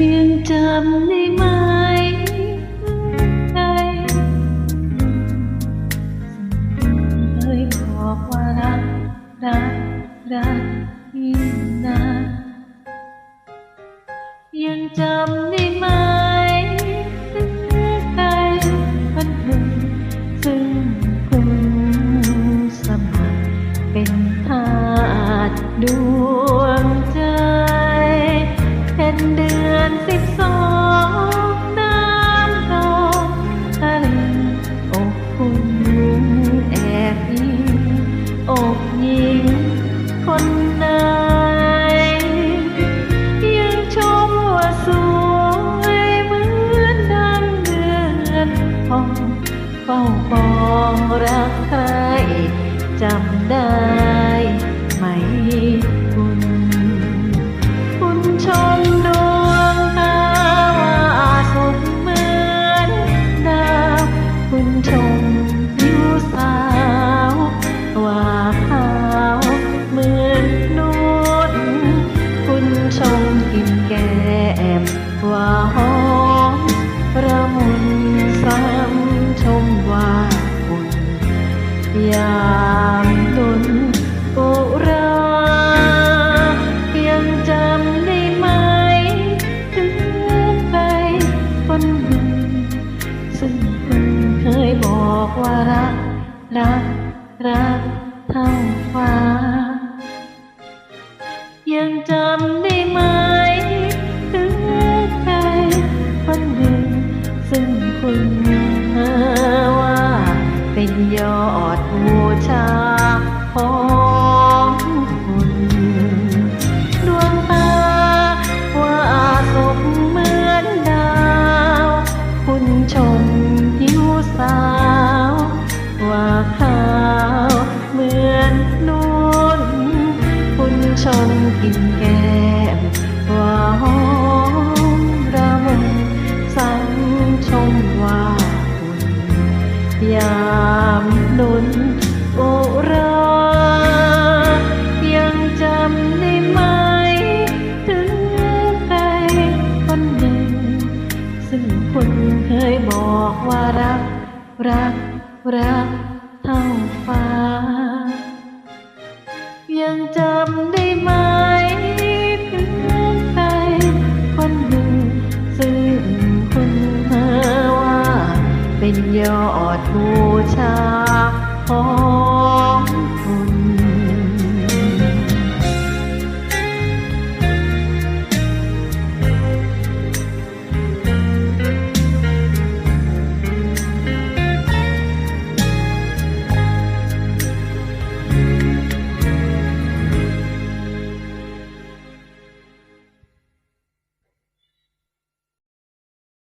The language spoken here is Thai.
ยังจำได้ไหมเคยบอกว่ารักรักรักยิ่งนะยังจำได้ จำ ยามตุนอุรายังจำได้ไหมถึงใครคนหนึ่งซึ่งคุณเคยบอกว่ารัก รัก รักเท่าฟ้า ยังจำได้ไหมถึงใครคนหนึ่งซึ่งคุณหาว่า เป็นยอดบูชาของคุณดวงตาว่าสมเหมือนดาว คุณชมผิวสาว ว่าขาวเหมือนนุ่นคุณชมกินแก้มว่าหอม ว่ารัก รัก รักเท่าฟ้า ยังจำได้ไหมถึงใครคนหนึ่ง ซึ่งคุณหาว่า เป็นยอดบูชาของ